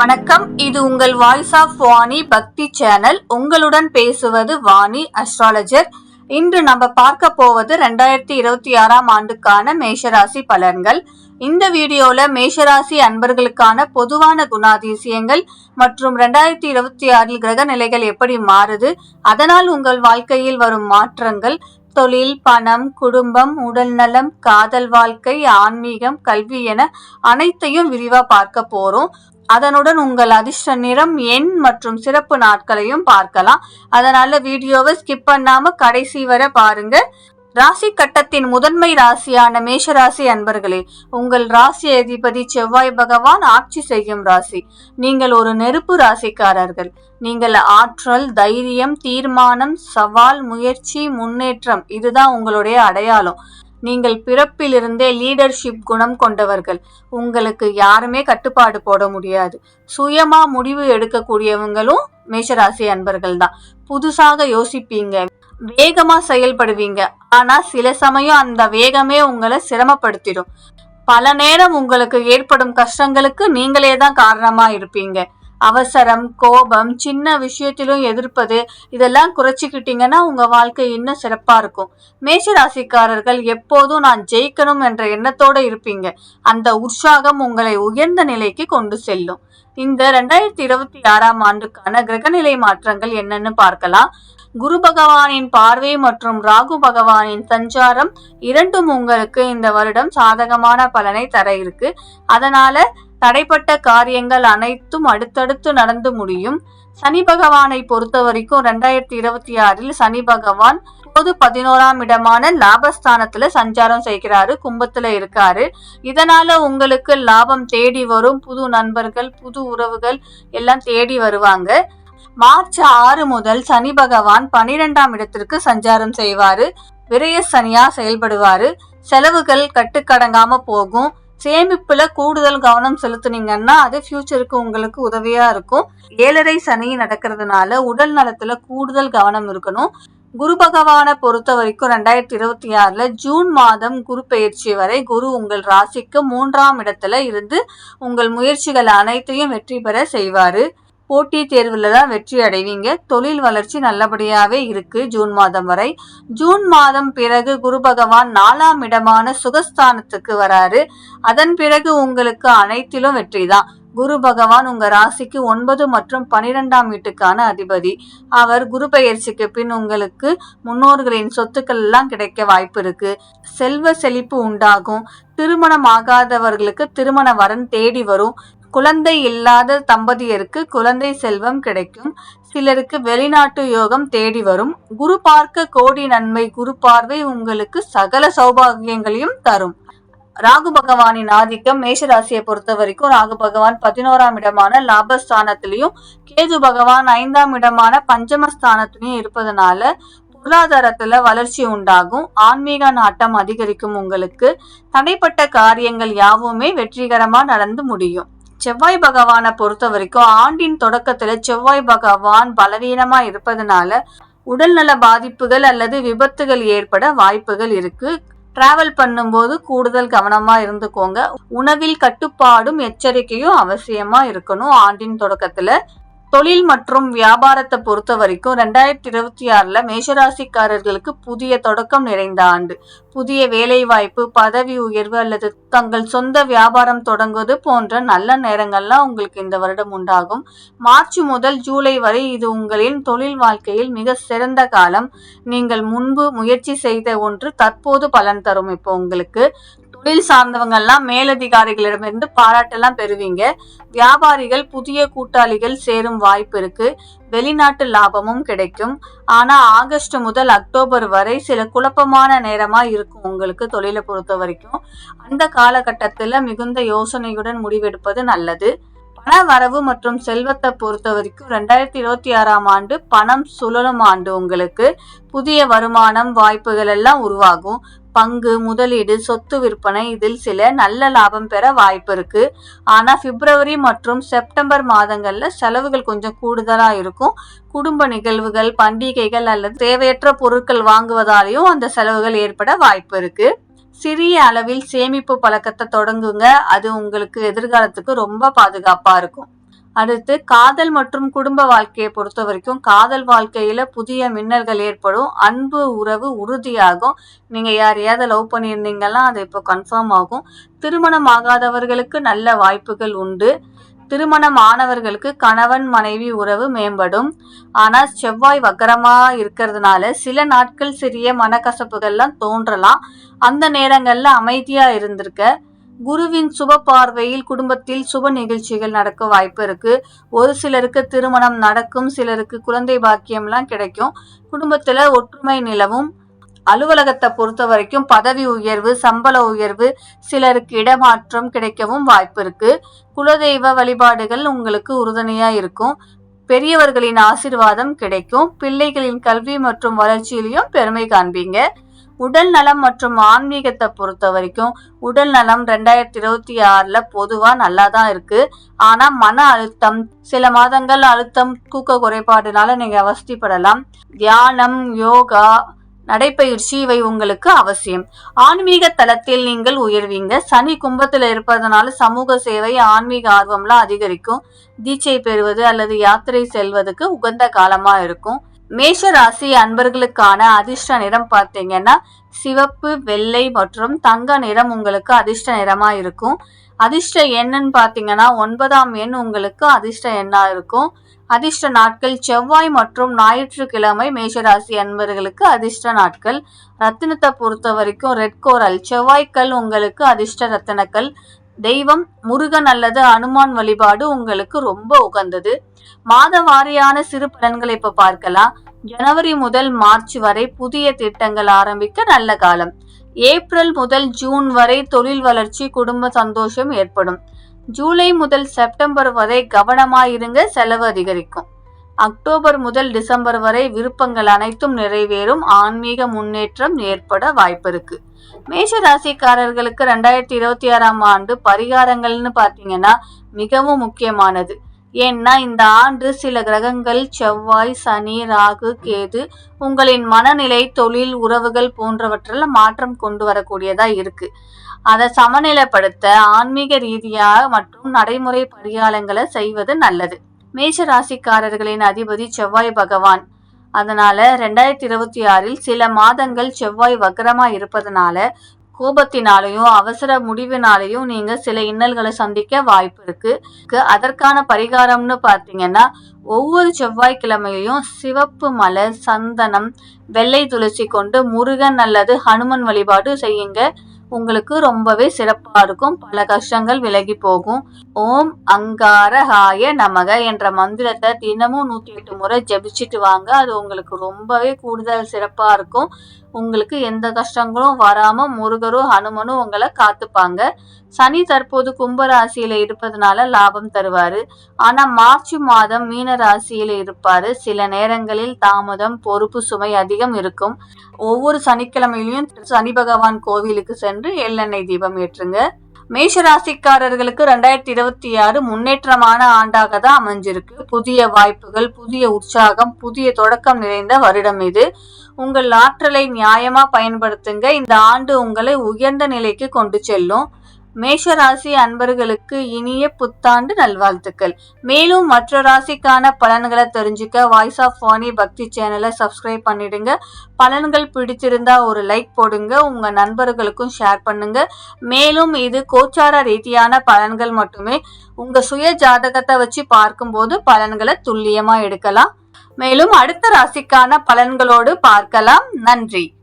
வணக்கம். இது உங்கள் வாய்ஸ் ஆஃப் வாணி பக்தி சேனல் உங்களுடன் பேசுவது வாணி அஸ்ட்ராலஜர் இன்று நம்ம பார்க்க போவது ரெண்டாயிரத்தி இருபத்தி ஆறாம் ஆண்டுக்கான மேஷராசி பலன்கள். இந்த வீடியோல மேஷராசி அன்பர்களுக்கான பொதுவான குணாதிசயங்கள் மற்றும் ரெண்டாயிரத்தி இருபத்தி ஆறில் கிரக நிலைகள் எப்படி மாறுது அதனால் உங்கள் வாழ்க்கையில் வரும் மாற்றங்கள் தொழில் பணம் குடும்பம் உடல்நலம் காதல் வாழ்க்கை ஆன்மீகம் கல்வி என அனைத்தையும் விரிவா பார்க்க போறோம். அதனுடன் உங்கள் அதிர்ஷ்ட நிறம் எண் மற்றும் சிறப்பு நாட்களையும் பார்க்கலாம். அதனால வீடியோவை ஸ்கிப் பண்ணாம கடைசி வர பாருங்க. ராசி கட்டத்தின் முதன்மை ராசியான மேஷராசி அன்பர்களே உங்கள் ராசி அதிபதி செவ்வாய் பகவான் ஆட்சி செய்யும் ராசி. நீங்கள் ஒரு நெருப்பு ராசிக்காரர்கள். நீங்கள் ஆற்றல் தைரியம் தீர்மானம் சவால் முயற்சி முன்னேற்றம் இதுதான் உங்களுடைய அடையாளம். நீங்கள் பிறப்பிலிருந்தே லீடர்ஷிப் குணம் கொண்டவர்கள். உங்களுக்கு யாருமே கட்டுப்பாடு போட முடியாது. சுயமா முடிவு எடுக்கக்கூடியவங்களும் மேஷராசி அன்பர்கள் தான். புதுசாக யோசிப்பீங்க. வேகமா செயல்படுவீங்க. ஆனா சில சமயம் அந்த வேகமே உங்களை சிரமப்படுத்திடும். பல நேரம் உங்களுக்கு ஏற்படும் கஷ்டங்களுக்கு நீங்களே தான் காரணமா இருப்பீங்க. அவசரம் கோபம் சின்ன விஷயத்திலும் எதிர்ப்பது இதெல்லாம் குறைச்சிக்கிட்டீங்கன்னா உங்க வாழ்க்கை இன்னும் சிறப்பா இருக்கும். மேஷராசிக்காரர்கள் எப்போதும் நான் ஜெயிக்கணும் என்ற எண்ணத்தோட இருப்பீங்க. அந்த உற்சாகம் உங்களை உயர்ந்த நிலைக்கு கொண்டு செல்லும். இந்த ரெண்டாயிரத்தி இருபத்தி ஆறாம் ஆண்டுக்கான கிரகநிலை மாற்றங்கள் என்னன்னு பார்க்கலாம். குரு பகவானின் பார்வை மற்றும் ராகு பகவானின் சஞ்சாரம் இரண்டும் உங்களுக்கு இந்த வருடம் சாதகமான பலனை தர இருக்கு. அதனால தடைப்பட்ட காரியங்கள் அனைத்தும் அடுத்தடுத்து நடந்து முடியும். சனி பகவானை பொறுத்த வரைக்கும் ரெண்டாயிரத்தி இருபத்தி ஆறில் சனி பகவான் பொது பதினோராம் இடமான லாபஸ்தானத்துல சஞ்சாரம் செய்கிறாரு கும்பத்துல இருக்காரு. இதனால உங்களுக்கு லாபம் தேடி வரும். புது நண்பர்கள் புது உறவுகள் எல்லாம் தேடி வருவாங்க. மார்ச் ஆறு முதல் சனி பகவான் பனிரெண்டாம் இடத்திற்கு சஞ்சாரம் செய்வாரு. விரய சனியா செயல்படுவாரு. செலவுகள் கட்டுக்கடங்காம போகும். சேமிப்புல கூடுதல் கவனம் செலுத்துனீங்கன்னா அது ஃபியூச்சருக்கு உங்களுக்கு உதவியா இருக்கும். ஏழரை சனி நடக்கிறதுனால உடல் நலத்துல கூடுதல் கவனம் இருக்கணும். குரு பகவானை பொறுத்த வரைக்கும் ரெண்டாயிரத்தி இருபத்தி ஆறுல ஜூன் மாதம் குரு பயிற்சி வரை குரு உங்கள் ராசிக்கு மூன்றாம் இடத்துல இருந்து உங்கள் முயற்சிகள் அனைத்தையும் வெற்றி பெற செய்வாரு. போட்டி தேர்வுல தான் வெற்றி அடைவீங்க. தொழில் வளர்ச்சி நல்லபடியாவே இருக்கு ஜூன் மாதம் வரை. ஜூன் மாதம் பிறகு குரு பகவான் நாலாம் இடமான சுகஸ்தானத்துக்கு வராரு. அதன் பிறகு உங்களுக்கு அனைத்திலும் வெற்றி தான். குரு பகவான் உங்க ராசிக்கு ஒன்பது மற்றும் பனிரெண்டாம் வீட்டுக்கான அதிபதி. அவர் குரு பயிற்சிக்கு பின் உங்களுக்கு முன்னோர்களின் சொத்துக்கள் எல்லாம் கிடைக்க வாய்ப்பு இருக்கு. செல்வ செழிப்பு உண்டாகும். திருமணம் ஆகாதவர்களுக்கு திருமண வரன் தேடி வரும். குழந்தை இல்லாத தம்பதியருக்கு குழந்தை செல்வம் கிடைக்கும். சிலருக்கு வெளிநாட்டு யோகம் தேடி வரும். குரு பார்க்க கோடி நன்மை குரு பார்வை உங்களுக்கு சகல சௌபாகியங்களையும் தரும். ராகு பகவானின் ஆதிக்கம் மேஷராசியை பொறுத்த வரைக்கும் ராகு பகவான் பதினோராம் இடமான லாபஸ்தானத்திலையும் கேது பகவான் ஐந்தாம் இடமான பஞ்சமஸ்தானத்திலையும் இருப்பதனால பொருளாதாரத்துல வளர்ச்சி உண்டாகும். ஆன்மீக நாட்டம் அதிகரிக்கும் உங்களுக்கு. தடைப்பட்ட காரியங்கள் யாவுமே வெற்றிகரமா நடந்து முடியும். செவ்வாய் பகவானை பொறுத்த வரைக்கும் ஆண்டின் தொடக்கத்துல செவ்வாய் பகவான் பலவீனமா இருப்பதனால உடல்நல பாதிப்புகள் அல்லது விபத்துகள் ஏற்பட வாய்ப்புகள் இருக்கு. டிராவல் பண்ணும்போது கூடுதல் கவனமா இருந்துக்கோங்க. உணவில் கட்டுப்பாடும் எச்சரிக்கையும் அவசியமா இருக்கணும் ஆண்டின் தொடக்கத்துல. தொழில் மற்றும் வியாபாரத்தை பொறுத்த வரைக்கும் ரெண்டாயிரத்தி இருபத்தி ஆறுல மேஷராசிக்காரர்களுக்கு புதிய தொடக்கம் நிறைந்த ஆண்டு. புதிய வேலை வாய்ப்பு பதவி உயர்வு அல்லது தங்கள் சொந்த வியாபாரம் தொடங்குவது போன்ற நல்ல நேரங்கள்லாம் உங்களுக்கு இந்த வருடம் உண்டாகும். மார்ச் முதல் ஜூலை வரை இது உங்களின் தொழில் வாழ்க்கையில் மிக சிறந்த காலம். நீங்கள் முன்பு முயற்சி செய்த ஒன்று தற்போது பலன் தரும் இப்போ உங்களுக்கு. தொழில் சார்ந்தவங்க எல்லாம் மேலதிகாரிகளிடமிருந்து பாராட்டெல்லாம் பெறுவீங்க. வியாபாரிகள் புதிய கூட்டாளிகள் சேரும் வாய்ப்பு இருக்கு. வெளிநாட்டு லாபமும் கிடைக்கும். ஆனா ஆகஸ்ட் முதல் அக்டோபர் வரை சில குழப்பமான நேரமா இருக்கும் உங்களுக்கு தொழிலை பொறுத்த வரைக்கும். அந்த காலகட்டத்துல மிகுந்த யோசனையுடன் முடிவெடுப்பது நல்லது. பண வரவு மற்றும் செல்வத்தை பொறுத்த வரைக்கும் ரெண்டாயிரத்தி இருபத்தி ஆறாம் ஆண்டு பணம் சுழலும் ஆண்டு உங்களுக்கு. புதிய வருமானம் வாய்ப்புகள் எல்லாம் உருவாகும். பங்கு முதலீடு சொத்து விற்பனை இதில் சில நல்ல லாபம் பெற வாய்ப்பு இருக்கு. ஆனா பிப்ரவரி மற்றும் செப்டம்பர் மாதங்கள்ல செலவுகள் கொஞ்சம் கூடுதலா இருக்கும். குடும்ப நிகழ்வுகள் பண்டிகைகள் அல்லது தேவையற்ற பொருட்கள் வாங்குவதாலையும் அந்த செலவுகள் ஏற்பட வாய்ப்பு இருக்கு. சிறிய அளவில் சேமிப்பு பழக்கத்தை தொடங்குங்க. அது உங்களுக்கு எதிர்காலத்துக்கு ரொம்ப பாதுகாப்பா இருக்கும். அடுத்து காதல் மற்றும் குடும்ப வாழ்க்கையை பொறுத்த வரைக்கும் காதல் வாழ்க்கையில புதிய மின்னல்கள் ஏற்படும். அன்பு உறவு உறுதியாகும். நீங்க யாரையாவது லவ் பண்ணியிருந்தீங்கன்னா அது இப்போ கன்ஃபார்ம் ஆகும். திருமணம் ஆகாதவர்களுக்கு நல்ல வாய்ப்புகள் உண்டு. திருமணம் ஆனவர்களுக்கு கணவன் மனைவி உறவு மேம்படும். ஆனால் செவ்வாய் வக்கரமா இருக்கிறதுனால சில நாட்கள் சிறிய மனக்கசப்புகள்லாம் தோன்றலாம். அந்த நேரங்கள்ல அமைதியா இருந்திருக்க குருவின் சுப பார்வையில் குடும்பத்தில் சுப நிகழ்ச்சிகள் நடக்க வாய்ப்பு இருக்கு. ஒரு சிலருக்கு திருமணம் நடக்கும் சிலருக்கு குழந்தை பாக்கியம்லாம் கிடைக்கும். குடும்பத்துல ஒற்றுமை நிலவும். அலுவலகத்தை பொறுத்த வரைக்கும் பதவி உயர்வு சம்பள உயர்வு சிலருக்கு இடமாற்றம் கிடைக்கவும் வாய்ப்பு இருக்கு. குலதெய்வ வழிபாடுகள் உங்களுக்கு உறுதுணையா இருக்கும். பெரியவர்களின் ஆசிர்வாதம் கிடைக்கும். பிள்ளைகளின் கல்வி மற்றும் வளர்ச்சியிலையும் பெருமை காண்பீங்க. உடல் நலம் மற்றும் ஆன்மீகத்தை பொறுத்த வரைக்கும் உடல் நலம் ரெண்டாயிரத்தி இருபத்தி ஆறுல பொதுவா நல்லா தான் இருக்கு. ஆனா மன அழுத்தம் சில மாதங்கள் அழுத்தம் தூக்க குறைபாடுனால நீங்க அவஸ்திப்படலாம். தியானம் யோகா நடைப்பயிற்சி இவை உங்களுக்கு அவசியம். ஆன்மீக தளத்தில் நீங்கள் உயர்வீங்க. சனி கும்பத்துல இருப்பதனால சமூக சேவை ஆன்மீக ஆர்வம்லாம் அதிகரிக்கும். தீட்சை பெறுவது அல்லது யாத்திரை செல்வதற்கு உகந்த காலமா இருக்கும். மேஷ ராசி அன்பர்களுக்கான அதிர்ஷ்ட நிறம் பார்த்தீங்கன்னா சிவப்பு வெள்ளை மற்றும் தங்க நிறம் உங்களுக்கு அதிர்ஷ்ட நிறமா இருக்கும். அதிர்ஷ்ட எண்ணுன்னு பார்த்தீங்கன்னா ஒன்பதாம் எண் உங்களுக்கு அதிர்ஷ்ட எண்ணா இருக்கும். அதிர்ஷ்ட நாட்கள் செவ்வாய் மற்றும் ஞாயிற்றுக்கிழமை மேஷராசி அன்பர்களுக்கு அதிர்ஷ்ட நாட்கள். ரத்தினத்தை பொறுத்த வரைக்கும் ரெட் கோரல் செவ்வாய்க்கல் உங்களுக்கு அதிர்ஷ்ட ரத்தினக்கல். தெய்வம் முருகன் அல்லது அனுமான் வழிபாடு உங்களுக்கு ரொம்ப உகந்தது. மாத வாரியான சிறு பலன்களை இப்ப பார்க்கலாம். ஜனவரி முதல் மார்ச் வரை புதிய திட்டங்கள் ஆரம்பிக்க நல்ல காலம். ஏப்ரல் முதல் ஜூன் வரை தொழில் வளர்ச்சி குடும்ப சந்தோஷம் ஏற்படும். ஜூலை முதல் செப்டம்பர் வரை கவனமாயிருங்க செலவு அதிகரிக்கும். அக்டோபர் முதல் டிசம்பர் வரை விருப்பங்கள் அனைத்தும் நிறைவேறும். ஆன்மீக முன்னேற்றம் ஏற்பட வாய்ப்பு இருக்கு மேஷ ராசிக்காரர்களுக்கு ரெண்டாயிரத்தி இருபத்தி ஆறாம் ஆண்டு பரிகாரங்கள்னு பாத்தீங்கன்னா மிகவும் முக்கியமானது. ஏன்னா இந்த ஆண்டு சில கிரகங்கள் செவ்வாய் சனி ராகு கேது உங்களின் மனநிலை தொழில் உறவுகள் போன்றவற்றில் மாற்றம் கொண்டு வரக்கூடியதா இருக்கு. அதை சமநிலைப்படுத்த ஆன்மீக ரீதியாக மற்றும் நடைமுறை பரிகாரங்களை செய்வது நல்லது. மேஷ ராசிக்காரர்களின் அதிபதி செவ்வாய் பகவான். அதனால ரெண்டாயிரத்தி இருபத்தி ஆறில் சில மாதங்கள் செவ்வாய் வக்கரமா இருப்பதனால கோபத்தினாலையும் அவசர முடிவினாலையும் நீங்க சில இன்னல்களை சந்திக்க வாய்ப்பு இருக்கு. அதற்கான பரிகாரம்னு பார்த்தீங்கன்னா ஒவ்வொரு செவ்வாய்க்கிழமையையும் சிவப்பு மலர் சந்தனம் வெள்ளை துளசி கொண்டு முருகன் அல்லது ஹனுமன் வழிபாடு செய்யுங்க. உங்களுக்கு ரொம்பவே சிறப்பா இருக்கும். பல கஷ்டங்கள் விலகி போகும். ஓம் அங்காரஹாய நமக என்ற மந்திரத்தை தினமும் நூத்தி எட்டு முறை ஜபிச்சுட்டு வாங்க. அது உங்களுக்கு ரொம்பவே கூடுதல் சிறப்பா இருக்கும். உங்களுக்கு எந்த கஷ்டங்களும் வராம முருகரும் ஹனுமனும் உங்களை காத்துப்பாங்க. சனி தற்போது கும்ப ராசியில இருப்பதனால லாபம் தருவாரு. ஆனா மார்ச் மாதம் மீன ராசியில இருப்பாரு. சில நேரங்களில் தாமதம் பொறுப்பு சுமை அதிகம் இருக்கும். ஒவ்வொரு சனிக்கிழமையிலும் சனி பகவான் கோவிலுக்கு சென்று எள்ளெண்ணெய் தீபம் ஏற்றுங்க. மேஷராசிக்காரர்களுக்கு ரெண்டாயிரத்தி இருபத்தி ஆறு முன்னேற்றமான ஆண்டாக தான் அமைஞ்சிருக்கு. புதிய வாய்ப்புகள் புதிய உற்சாகம் புதிய தொடக்கம் நிறைந்த வருடம் இது. உங்கள் ஆற்றலை நியாயமா பயன்படுத்துங்க. இந்த ஆண்டு உங்களை உயர்ந்த நிலைக்கு கொண்டு செல்லும். மேஷ ராசி அன்பர்களுக்கு இனிய புத்தாண்டு நல்வாழ்த்துக்கள். மேலும் மற்ற ராசிக்கான பலன்களை தெரிஞ்சுக்க வாய்ஸ் ஆஃப் வாணி பக்தி சேனலை சப்ஸ்கிரைப் பண்ணிடுங்க. பலன்கள் பிடிச்சிருந்தா ஒரு லைக் போடுங்க. உங்க நண்பர்களுக்கும் ஷேர் பண்ணுங்க. மேலும் இது கோச்சார ரீதியான பலன்கள் மட்டுமே. உங்க சுய ஜாதகத்தை வச்சு பார்க்கும்போது பலன்களை துல்லியமா எடுக்கலாம். மேலும் அடுத்த ராசிக்கான பலன்களோடு பார்க்கலாம். நன்றி.